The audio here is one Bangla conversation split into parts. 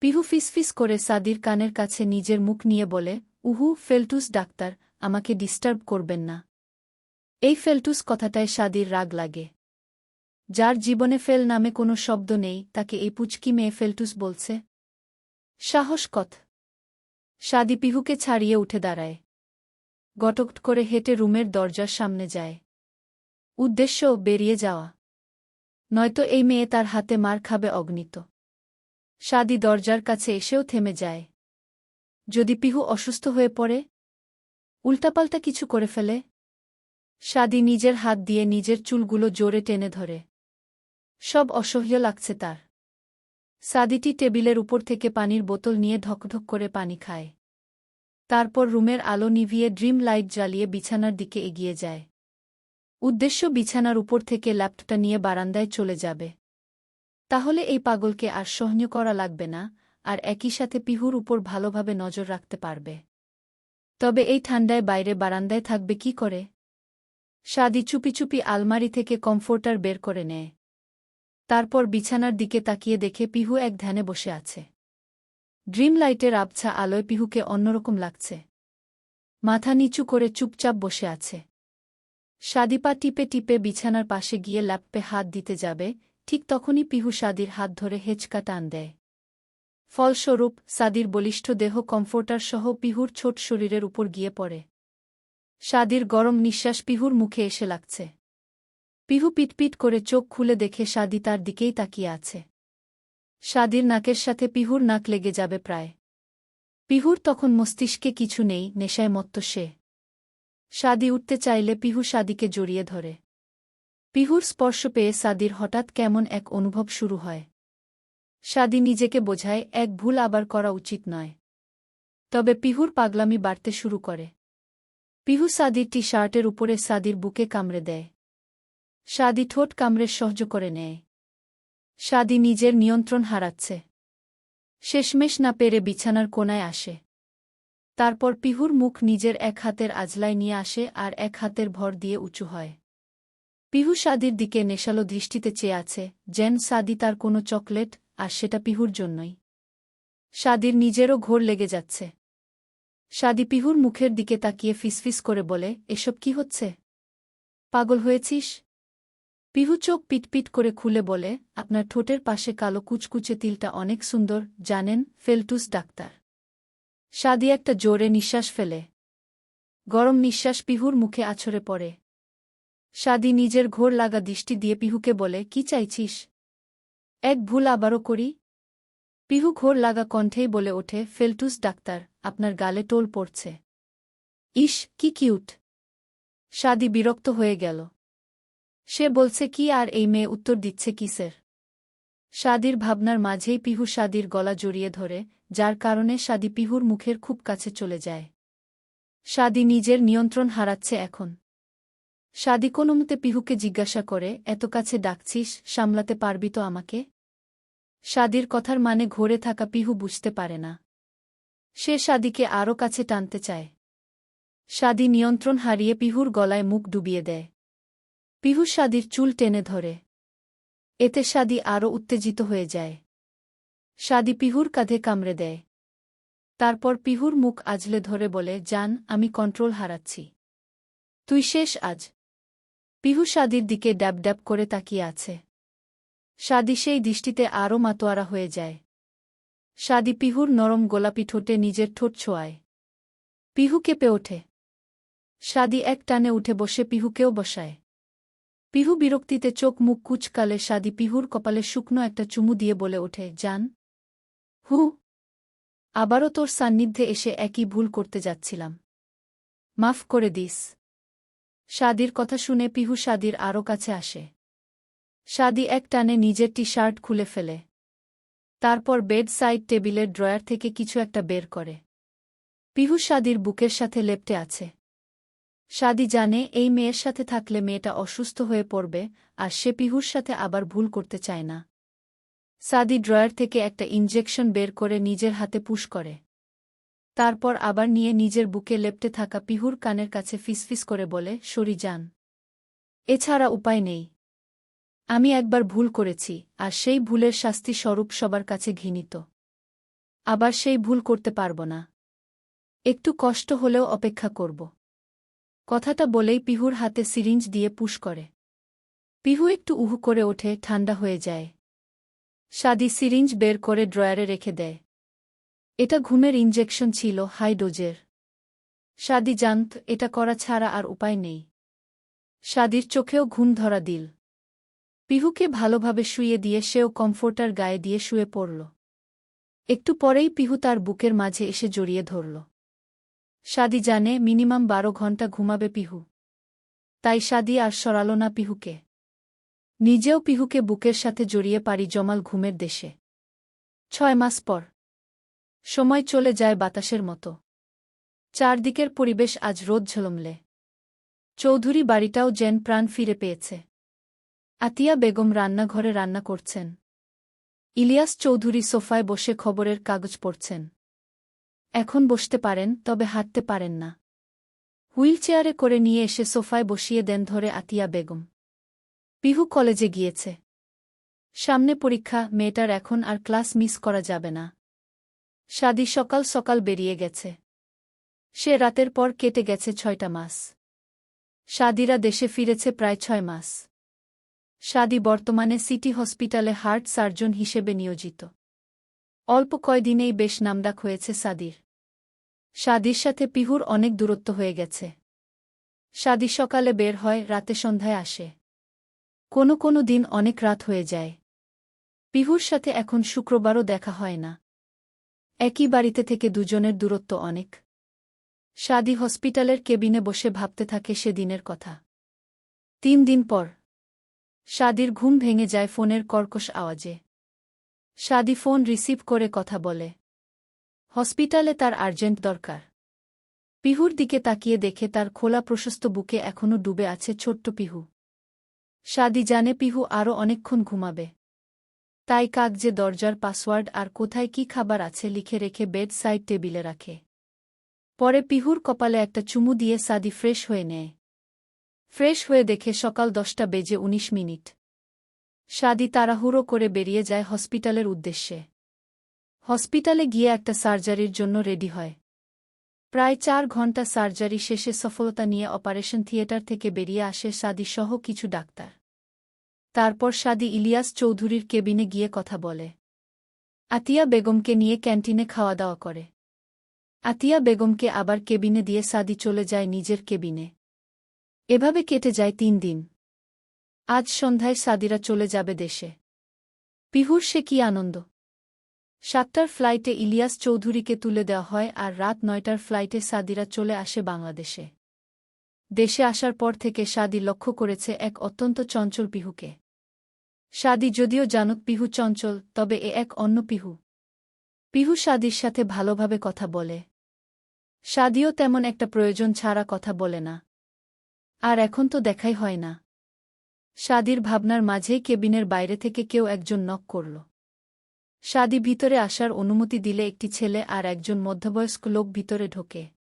পিহু ফিসফিস করে সাদির কানের কাছে নিজের মুখ নিয়ে বলে, উহু, ফেলটুস ডাক্তার, আমাকে ডিস্টার্ব করবেন না। এই ফেলটুস কথাটায় সাদির রাগ লাগে। যার জীবনে ফেল নামে কোনো শব্দ নেই, তাকে এই পুচকি মেয়ে ফেলটুস বলছে? সাহস কথ সাদি পিহুকে ছাড়িয়ে উঠে দাঁড়ায়। গটকট করে হেঁটে রুমের দরজার সামনে যায়। উদ্দেশ্য, বেরিয়ে যাওয়া। নয়তো এই মেয়ে তার হাতে মার খাবে অগ্নিত সাদি দরজার কাছে এসেও থেমে যায়। যদি পিহু অসুস্থ হয়ে পড়ে? উল্টাপাল্টা কিছু করে ফেলে? সাদি নিজের হাত দিয়ে নিজের চুলগুলো জোরে টেনে ধরে। সব অসহ্য লাগছে তার। সাদিটি টেবিলের উপর থেকে পানির বোতল নিয়ে ধকধক করে পানি খায়। তারপর রুমের আলো নিভিয়ে ড্রিম লাইট জ্বালিয়ে বিছানার দিকে এগিয়ে যায়। উদ্দেশ্য বিছানার উপর থেকে ল্যাপটপটা নিয়ে বারান্দায় চলে যাবে। তাহলে এই পাগলকে আর সহ্য করা লাগবে না, আর একই সাথে পিহুর উপর ভালোভাবে নজর রাখতে পারবে। তবে এই ঠান্ডায় বাইরে বারান্দায় থাকবে কি করে? সাদি চুপি চুপি আলমারি থেকে কমফোর্টার বের করে নেয়। তারপর বিছানার দিকে তাকিয়ে দেখে পিহু এক ধ্যানে বসে আছে। ড্রিম লাইটের আবছা আলোয় পিহুকে অন্যরকম লাগছে। মাথা নিচু করে চুপচাপ বসে আছে। সাদিপা টিপে টিপে বিছানার পাশে গিয়ে ল্যাপপে হাত দিতে যাবে ঠিক তখনই পিহু সাদির হাত ধরে হেঁচকা টান দেয়। ফলস্বরূপ, সাদির বলিষ্ঠ দেহ কমফোর্টার সহ পিহুর ছোট শরীরের উপর গিয়ে পড়ে। সাদির গরম নিঃশ্বাস পিহুর মুখে এসে লাগছে। পিহু পিটপিট করে চোখ খুলে দেখে সাদি তার দিকেই তাকিয়ে আছে। সাদির নাকের সাথে পিহুর নাক লেগে যাবে প্রায়। পিহুর তখন মস্তিষ্কে কিছু নেই, নেশায় মত্ত সে। সাদি উঠতে চাইলে পিহু সাদিকে জড়িয়ে ধরে। পিহুর স্পর্শ পেয়ে সাদির হঠাৎ কেমন এক অনুভব শুরু হয়। সাদি নিজেকে বোঝায়, এক ভুল আবার করা উচিত নয়। তবে পিহুর পাগলামি বাড়তে শুরু করে। পিহু সাদির টি শার্টের উপরে সাদির বুকে কামড়ে দেয়। সাদি ঠোঁট কামড়ে সহ্য করে নেয়। সাদি নিজের নিয়ন্ত্রণ হারাচ্ছে। শেষমেশ না পেরে বিছানার কোনায় আসে। তারপর পিহুর মুখ নিজের এক হাতের আজলায় নিয়ে আসে আর এক হাতের ভর দিয়ে উঁচু হয়। পিহু সাদির দিকে নেশালো দৃষ্টিতে চেয়ে আছে, যেন সাদি তার কোনো চকলেট, আর সেটা পিহুর জন্যই। সাদির নিজেরও ঘোর লেগে যাচ্ছে। সাদি পিহুর মুখের দিকে তাকিয়ে ফিসফিস করে বলে, এসব কি হচ্ছে? পাগল হয়েছিস? পিহু চোখ পিটপিট করে খুলে বলে, আপনার ঠোঁটের পাশে কালো কুচকুচে তিলটা অনেক সুন্দর, জানেন, ফেলটুস ডাক্তার। সাদি একটা জোরে নিঃশ্বাস ফেলে। গরম নিঃশ্বাস পিহুর মুখে আছড়ে পড়ে। সাদি নিজের ঘোর লাগা দৃষ্টি দিয়ে পিহুকে বলে, কি চাইছিস? এক ভুল আবারও করি? পিহু ঘোর লাগা কণ্ঠেই বলে ওঠে, ফেলটুস ডাক্তার, আপনার গালে টোল পড়ছে। ইস কি কিউট। সাদি বিরক্ত হয়ে গেল। সে বলছে, কি আর এই মেয়ে উত্তর দিচ্ছে কিসের? সাদির ভাবনার মাঝেই পিহু সাদির গলা জড়িয়ে ধরে, যার কারণে সাদি পিহুর মুখের খুব কাছে চলে যায়। সাদি নিজের নিয়ন্ত্রণ হারাচ্ছে এখন। সাদি কোনোমতে পিহুকে জিজ্ঞাসা করে, এত কাছে ডাকছিস, সামলাতে পারবি তো আমাকে? সাদির কথার মানে ঘোরে থাকা পিহু বুঝতে পারে না। সে সাদিকে আরও কাছে টানতে চায়। সাদি নিয়ন্ত্রণ হারিয়ে পিহুর গলায় মুখ ডুবিয়ে দেয়। পিহু সাদির চুল টেনে ধরে। এতে সাদি আরও উত্তেজিত হয়ে যায়। সাদি পিহুর কাঁধে কামড়ে দেয়। তারপর পিহুর মুখ আজলে ধরে বলে যান আমি কন্ট্রোল হারাচ্ছি। তুই শেষ আজ। পিহু সাদির দিকে ড্যাব ড্যাব করে তাকিয়ে আছে। সাদি সেই দৃষ্টিতে আরও মাতোয়ারা হয়ে যায়। সাদি পিহুর নরম গোলাপি ঠোঁটে নিজের ঠোঁট ছোঁয়ায়। পিহু কেঁপে ওঠে। সাদি এক টানে উঠে বসে পিহুকেও বসায়। পিহু বিরক্তিতে চোখ মুখ কুচকালে সাদি পিহুর কপালে শুকনো একটা চুমু দিয়ে বলে ওঠে যান হু, আবারও তোর সান্নিধ্যে এসে একই ভুল করতে যাচ্ছিলাম। মাফ করে দিস। সাদির কথা শুনে পিহু সাদির আরও কাছে আসে। সাদি এক টানে নিজের টি শার্ট খুলে ফেলে। তারপর বেড সাইড টেবিলের ড্রয়ার থেকে কিছু একটা বের করে। পিহু সাদির বুকের সাথে লেপটে আছে। সাদি জানে এই মেয়ের সাথে থাকলে মেয়েটা অসুস্থ হয়ে পড়বে আর সে পিহুর সাথে আবার ভুল করতে চায় না। সাদি ড্রয়ার থেকে একটা ইনজেকশন বের করে নিজের হাতে পুশ করে। তারপর আবার নিয়ে নিজের বুকে লেপটে থাকা পিহুর কানের কাছে ফিসফিস করে বলে, সরি যান এছাড়া উপায় নেই। আমি একবার ভুল করেছি, আর সেই ভুলের শাস্তি স্বরূপ সবার কাছে ঘৃণিত। আবার সেই ভুল করতে পারব না। একটু কষ্ট হলেও অপেক্ষা করব। কথাটা বলেই পিহুর হাতে সিরিঞ্জ দিয়ে পুশ করে। পিহু একটু উহু করে ওঠে ঠান্ডা হয়ে যায়। সাদি সিরিঞ্জ বের করে ড্রয়ারে রেখে দেয়। এটা ঘুমের ইঞ্জেকশন ছিল হাই ডোজের সাদি জানত এটা করা ছাড়া আর উপায় নেই। সাদির চোখেও ঘুম ধরা দিল। পিহুকে ভালোভাবে শুয়ে দিয়ে সেও কমফোর্টার গায়ে দিয়ে শুয়ে পড়ল। একটু পরেই পিহু তার বুকের মাঝে এসে জড়িয়ে ধরল। সাদি, জানে মিনিমাম বারো ঘণ্টা ঘুমাবে পিহু। তাই সাদি আর সরাল না পিহুকে। নিজেও পিহুকে বুকের সাথে জড়িয়ে পারি জমাল ঘুমের দেশে। ছয় মাস পর সময় চলে যায় বাতাসের মতো। চারদিকের পরিবেশ আজ রোদ ঝলমলে। চৌধুরী বাড়িটাও যেন প্রাণ ফিরে পেয়েছে। আতিয়া বেগম রান্নাঘরে রান্না করছেন। ইলিয়াস চৌধুরী সোফায় বসে খবরের কাগজ পড়ছেন। এখন বসতে পারেন, তবে হাঁটতে পারেন না। হুইলচেয়ারে করে নিয়ে এসে সোফায় বসিয়ে দেন ধরে আতিয়া বেগম। পিহু কলেজে গিয়েছে। সামনে পরীক্ষা, মেয়েটার এখন আর ক্লাস মিস করা যাবে না। সাদি সকাল সকাল বেরিয়ে গেছে। সে রাতের পর কেটে গেছে ছয়টা মাস। সাদিরা দেশে ফিরেছে প্রায় ছয় মাস। সাদি বর্তমানে সিটি হসপিটালে হার্ট সার্জন হিসেবে নিয়োজিত। অল্প কয়দিনেই বেশ নামডাক হয়েছে সাদির সাদির সাথে পিহুর অনেক দূরত্ব হয়ে গেছে। সাদি সকালে বের হয়, রাতে সন্ধ্যায় আসে। কোনো কোনো দিন অনেক রাত হয়ে যায়। পিহুর সাথে এখন শুক্রবারও দেখা হয় না। একই বাড়িতে থেকে দুজনের দূরত্ব অনেক। সাদি হসপিটালের কেবিনে বসে ভাবতে থাকে সেদিনের কথা। তিন দিন পর, সাদির ঘুম ভেঙে যায় ফোনের কর্কশ আওয়াজে। সাদি ফোন রিসিভ করে কথা বলে, হসপিটালে তার আর্জেন্ট দরকার। পিহুর দিকে তাকিয়ে দেখে তার খোলা প্রশস্ত বুকে এখনও ডুবে আছে ছোট্ট পিহু। সাদি জানে পিহু আরও অনেকক্ষণ ঘুমাবে। তাই কাগজে দরজার পাসওয়ার্ড আর কোথায় কি খাবার আছে লিখে রেখে বেড সাইড টেবিলে রাখে। পরে পিহুর কপালে একটা চুমু দিয়ে সাদি ফ্রেশ হয়ে নেয়। ফ্রেশ হয়ে দেখে সকাল দশটা বেজে ১৯ মিনিট। সাদি তাড়াহুড়ো করে বেরিয়ে যায় হসপিটালের উদ্দেশ্যে। হসপিটালে গিয়ে একটা সার্জারির জন্য রেডি হয়। প্রায় চার ঘণ্টা সার্জারি শেষে সফলতা নিয়ে অপারেশন থিয়েটার থেকে বেরিয়ে আসে সাদি সহ কিছু ডাক্তার। তারপর সাদি ইলিয়াস চৌধুরীর কেবিনে গিয়ে কথা বলে। আতিয়া বেগমকে নিয়ে ক্যান্টিনে খাওয়া দাওয়া করে। আতিয়া বেগমকে আবার কেবিনে দিয়ে সাদি চলে যায় নিজের কেবিনে। এভাবে কেটে যায় তিন দিন। আজ সন্ধ্যায় সাদিরা চলে যাবে দেশে। পিহুর সে কি আনন্দ? সাতটার ফ্লাইটে ইলিয়াস চৌধুরীকে তুলে দেওয়া হয় আর রাত নয়টার ফ্লাইটে সাদিরা চলে আসে বাংলাদেশে। দেশে আসার পর থেকে সাদি লক্ষ্য করেছে এক অত্যন্ত চঞ্চল পিহুকে। সাদি যদিও জানুক পিহু চঞ্চল, তবে এ এক অন্য পিহু। পিহু সাদির সাথে ভালোভাবে কথা বলে। সাদিও তেমন একটা প্রয়োজন ছাড়া কথা বলে না। আর এখন তো দেখাই হয় না। সাদির ভাবনার মাঝেই কেবিনের বাইরে থেকে কেউ একজন নক করল। সাদি ভিতরে আসার অনুমতি দিলে একটি ছেলে আর একজন মধ্যবয়স্ক লোক ভিতরে ঢোকে।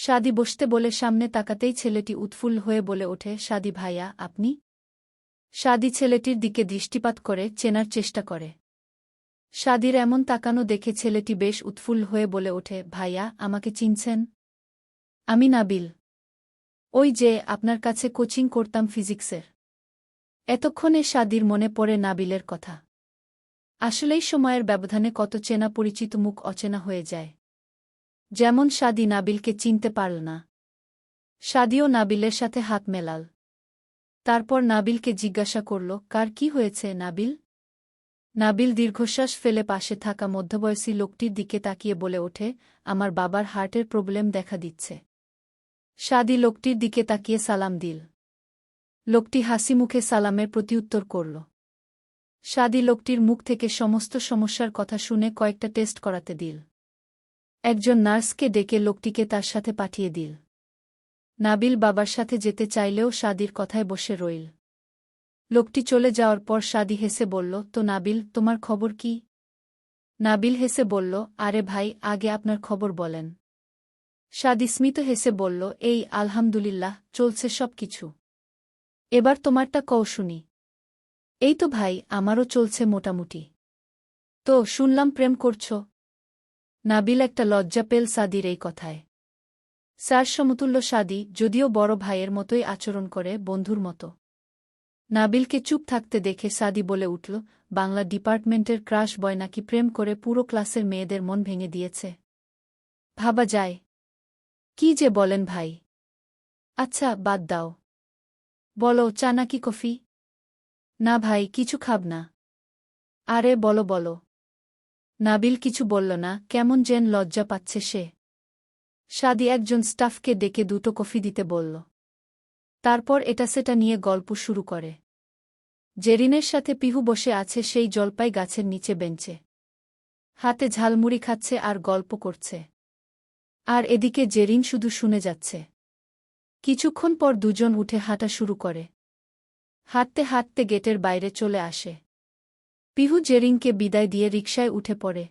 সাদি বসতে বলে সামনে তাকাতেই ছেলেটি উৎফুল্ল হয়ে বলে ওঠে, সাদি ভাইয়া, আপনি? সাদি ছেলেটির দিকে দৃষ্টিপাত করে, চেনার চেষ্টা করে। সাদির এমন তাকানো দেখে ছেলেটি বেশ উৎফুল্ল হয়ে বলে ওঠে, ভাইয়া, আমাকে চিনছেন? আমি নাবিল। ওই যে, আপনার কাছে কোচিং করতাম ফিজিক্সের। এতক্ষণে সাদির মনে পড়ে নাবিলের কথা। আসলেই সময়ের ব্যবধানে কত চেনা পরিচিত মুখ অচেনা হয়ে যায়। যেমন সাদি নাবিলকে চিনতে পারল না। সাদিও নাবিলের সাথে হাত মেলাল। তারপর নাবিলকে জিজ্ঞাসা করল, কার কি হয়েছে, নাবিল? নাবিল দীর্ঘশ্বাস ফেলে পাশে থাকা মধ্যবয়সী লোকটির দিকে তাকিয়ে বলে ওঠে, আমার বাবার হার্টের প্রবলেম দেখা দিচ্ছে। সাদি লোকটির দিকে তাকিয়ে সালাম দিল। লোকটি হাসি মুখে সালামের প্রতিউত্তর করল। সাদি লোকটির মুখ থেকে সমস্ত সমস্যার কথা শুনে কয়েকটা টেস্ট করাতে দিল। একজন নার্সকে ডেকে লোকটিকে তার সাথে পাঠিয়ে দিল। নাবিল বাবার সাথে যেতে চাইলেও সাদির কথায় বসে রইল। লোকটি চলে যাওয়ার পর সাদি হেসে বলল, তো নাবিল, তোমার খবর কি? নাবিল হেসে বলল, আরে ভাই, আগে আপনার খবর বলেন। সাদি স্মিত হেসে বলল, এই, আলহামদুলিল্লাহ, চলছে সব কিছু। এবার তোমারটা কও শুনি। এই তো ভাই, আমারও চলছে মোটামুটি। তো, শুনলাম প্রেম করছ। নাবিল একটা লজ্জা পেল সাদির এই কথায়। স্যার সমতুল্য সাদি, যদিও বড় ভাইয়ের মতোই আচরণ করে বন্ধুর মতো। নাবিলকে চুপ থাকতে দেখে সাদি বলে উঠল, বাংলা ডিপার্টমেন্টের ক্রাশ বয় নাকি প্রেম করে পুরো ক্লাসের মেয়েদের মন ভেঙে দিয়েছে। ভাবা যায়। কি যে বলেন ভাই। আচ্ছা বাদ দাও। বলো, চা নাকি কফি? না ভাই, কিছু খাব না। আরে বলো বলো। নাবিল কিছু বলল না, কেমন যেন লজ্জা পাচ্ছে সে। সাদি একজন স্টাফকে ডেকে দুটো কফি দিতে বলল। তারপর এটা সেটা নিয়ে গল্প শুরু করে। জেরিনের সাথে পিহু বসে আছে সেই জলপাই গাছের নিচে বেঞ্চে। হাতে ঝালমুড়ি খাচ্ছে আর গল্প করছে। আর এদিকে জেরিন শুধু শুনে যাচ্ছে। কিছুক্ষণ পর দুজন উঠে হাঁটা শুরু করে। হাঁটতে হাঁটতে গেটের বাইরে চলে আসে। পিহু জেরিনকে বিদায় দিয়ে রিকশায় উঠে পড়ে।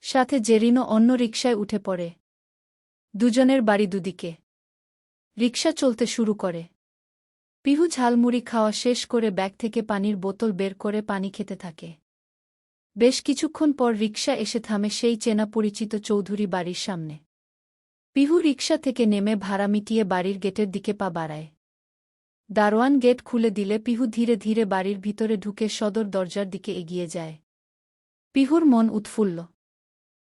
সাথে জেরিনও অন্য রিকশায় উঠে পড়ে। দুজনের বাড়ি দুদিকে। রিকশা চলতে শুরু করে। পিহু ঝালমুড়ি খাওয়া শেষ করে ব্যাগ থেকে পানির বোতল বের করে পানি খেতে থাকে। বেশ কিছুক্ষণ পর রিকশা এসে থামে সেই চেনা পরিচিত চৌধুরী বাড়ির সামনে। পিহু রিকশা থেকে নেমে ভাড়া মিটিয়ে বাড়ির গেটের দিকে পা বাড়ায়। দারোয়ান গেট খুলে দিলে পিহু ধীরে ধীরে বাড়ির ভিতরে ঢুকে সদর দরজার দিকে এগিয়ে যায়। পিহুর মন উৎফুল্ল।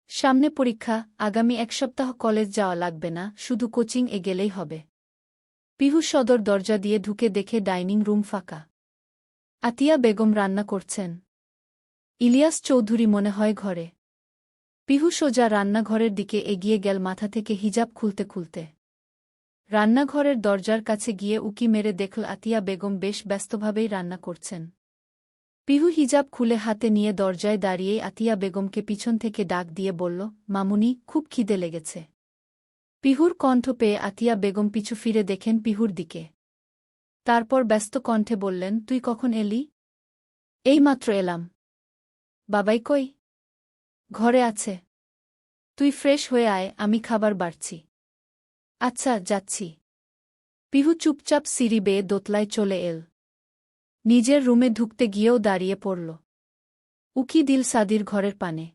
সামনে পরীক্ষা, আগামী এক সপ্তাহ কলেজ যাওয়া লাগবে না, শুধু কোচিং এ গেলেই হবে। পিহু সদর দরজা দিয়ে ঢুকে দেখে ডাইনিং রুম ফাঁকা। আতিয়া বেগম রান্না করছেন। ইলিয়াস চৌধুরী মনে হয় ঘরে। পিহু সোজা রান্নাঘরের দিকে এগিয়ে গেল মাথা থেকে হিজাব খুলতে খুলতে। রান্নাঘরের দরজার কাছে গিয়ে উকি মেরে দেখল আতিয়া বেগম বেশ ব্যস্তভাবেই রান্না করছেন। পিহু হিজাব খুলে হাতে নিয়ে দরজায় দাঁড়িয়ে আতিয়া বেগমকে পিছন থেকে ডাক দিয়ে বলল, মামুনি, খুব খিদে লেগেছে। পিহুর কণ্ঠ পেয়ে আতিয়া বেগম পিছু ফিরে দেখেন পিহুর দিকে। তারপর ব্যস্ত কণ্ঠে বললেন, তুই কখন এলি? এইমাত্র এলাম। বাবাই কই? ঘরে আছে। তুই ফ্রেশ হয়ে আয়, আমি খাবার বাড়ছি। আচ্ছা যাচ্ছি। পিহু চুপচাপ সিঁড়ি বেয়ে দোতলায় চলে এল। নিজের রুমে ঢুকতে গিয়েও দাঁড়িয়ে পড়ল। উকি দিল সাদির ঘরের পানে।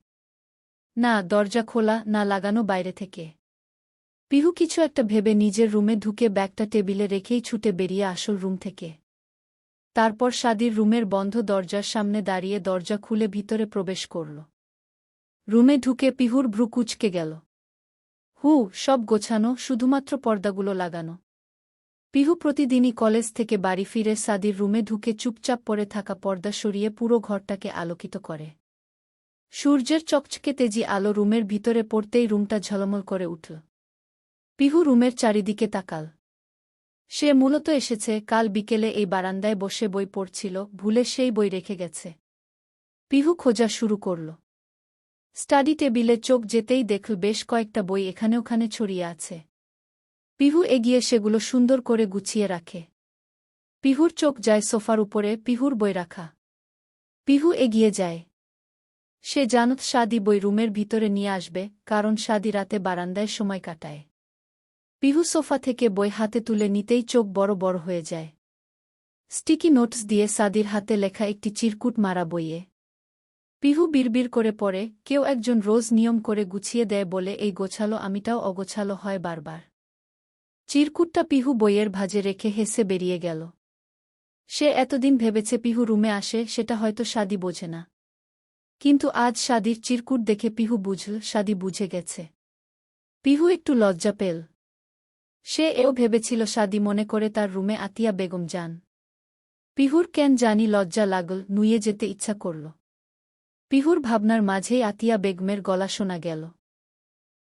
না, দরজা খোলা, না লাগানো বাইরে থেকে। পিহু কিছু একটা ভেবে নিজের রুমে ঢুকে ব্যাগটা টেবিলে রেখেই ছুটে বেরিয়ে আসল রুম থেকে। তারপর সাদির রুমের বন্ধ দরজার সামনে দাঁড়িয়ে দরজা খুলে ভিতরে প্রবেশ করল। রুমে ঢুকে পিহুর ভ্রু কুচকে গেল। হু, সব গোছানো, শুধুমাত্র পর্দাগুলো লাগানো। পিহু প্রতিদিনই কলেজ থেকে বাড়ি ফিরে সাদির রুমে ঢুকে চুপচাপ পড়ে থাকা পর্দা সরিয়ে পুরো ঘরটাকে আলোকিত করে। সূর্যের চকচকে তেজি আলো রুমের ভিতরে পড়তেই রুমটা ঝলমল করে উঠল। পিহু রুমের চারিদিকে তাকাল। সে মূলত এসেছে, কাল বিকেলে এই বারান্দায় বসে বই পড়ছিল, ভুলে সেই বই রেখে গেছে। পিহু খোঁজা শুরু করল। স্টাডি টেবিলে চোখ যেতেই দেখল বেশ কয়েকটা বই এখানে ওখানে ছড়িয়ে আছে। পিহু এগিয়ে সেগুলো সুন্দর করে গুছিয়ে রাখে। পিহুর চোখ যায় সোফার উপরে, পিহুর বই রাখা। পিহু এগিয়ে যায়। সে জানত সাদি বই রুমের ভিতরে নিয়ে আসবে, কারণ সাদি রাতে বারান্দায় সময় কাটায়। পিহু সোফা থেকে বই হাতে তুলে নিতেই চোখ বড় বড় হয়ে যায়। স্টিকি নোটস দিয়ে সাদির হাতে লেখা একটি চিরকুট মারা বইয়ে। পিহু বিড়বিড় করে পড়ে, কেউ একজন রোজ নিয়ম করে গুছিয়ে দেয় বলে এই গোছালো আমিটাও অগোছালো হয় বারবার। চিরকুটটা পিহু বইয়ের ভাজে রেখে হেসে বেরিয়ে গেল। সে এতদিন ভেবেছে পিহু রুমে আসে, সেটা হয়তো সাদি বোঝে না। কিন্তু আজ সাদির চিরকুট দেখে পিহু বুঝল, সাদি বুঝে গেছে। পিহু একটু লজ্জা পেল। সে এও ভেবেছিল সাদি মনে করে তার রুমে আতিয়া বেগম যান। পিহুর কেন জানি লজ্জা লাগল, নুয়ে যেতে ইচ্ছা করল। পিহুর ভাবনার মাঝেই আতিয়া বেগমের গলা শোনা গেল।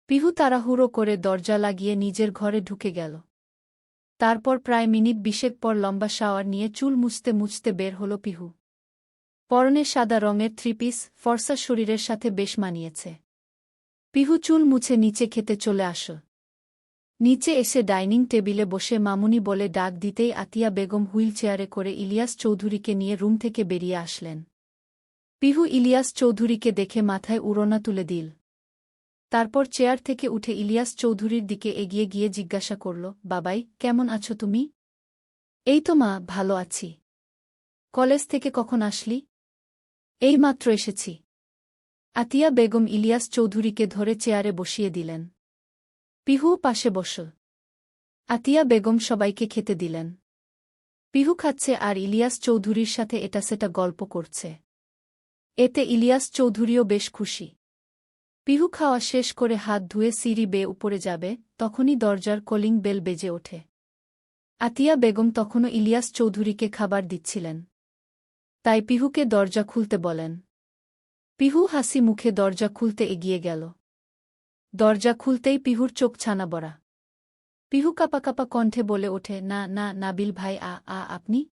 পিহু তাড়াহুড়ো করে দরজা লাগিয়ে নিজের ঘরে ঢুকে গেল। তারপর প্রায় মিনিট বিশেক পর লম্বা শাওয়ার নিয়ে চুল মুছতে মুছতে বের হল পিহু। পরনে সাদা রঙের থ্রিপিস ফর্সা শরীরের সাথে বেশ মানিয়েছে। পিহু চুল মুছে নিচে খেতে চলে আস নিচে এসে ডাইনিং টেবিলে বসে মামুনি বলে ডাক দিতেই আতিয়া বেগম হুইল চেয়ারে করে ইলিয়াস চৌধুরীকে নিয়ে রুম থেকে বেরিয়ে আসলেন। পিহু ইলিয়াস চৌধুরীকে দেখে মাথায় উড়োনা তুলে দিল। তারপর চেয়ার থেকে উঠে ইলিয়াস চৌধুরীর দিকে এগিয়ে গিয়ে জিজ্ঞাসা করল, বাবাই, কেমন আছো তুমি? এই তো মা, ভালো আছি। কলেজ থেকে কখন আসলি? এই মাত্র এসেছি। আতিয়া বেগম ইলিয়াস চৌধুরীকে ধরে চেয়ারে বসিয়ে দিলেন। পিহু, পাশে বস। আতিয়া বেগম সবাইকে খেতে দিলেন। পিহু খাচ্ছে আর ইলিয়াস চৌধুরীর সাথে এটা সেটা গল্প করছে। এতে ইলিয়াস চৌধুরীও বেশ খুশি। পিহু খাওয়া শেষ করে হাত ধুয়ে সিঁড়ি বেয়ে উপরে যাবে, তখনই দরজার কলিং বেল বেজে ওঠে। আতিয়া বেগম তখনও ইলিয়াস চৌধুরীকে খাবার দিচ্ছিলেন। তাই পিহুকে দরজা খুলতে বলেন। পিহু হাসি মুখে দরজা খুলতে এগিয়ে গেল। দরজা খুলতেই পিহুর চোখ ছানা বড়া। পিহু কাপা কাপা কণ্ঠে বলে ওঠে, না না, নাবিল ভাই, আ আ, আপনি?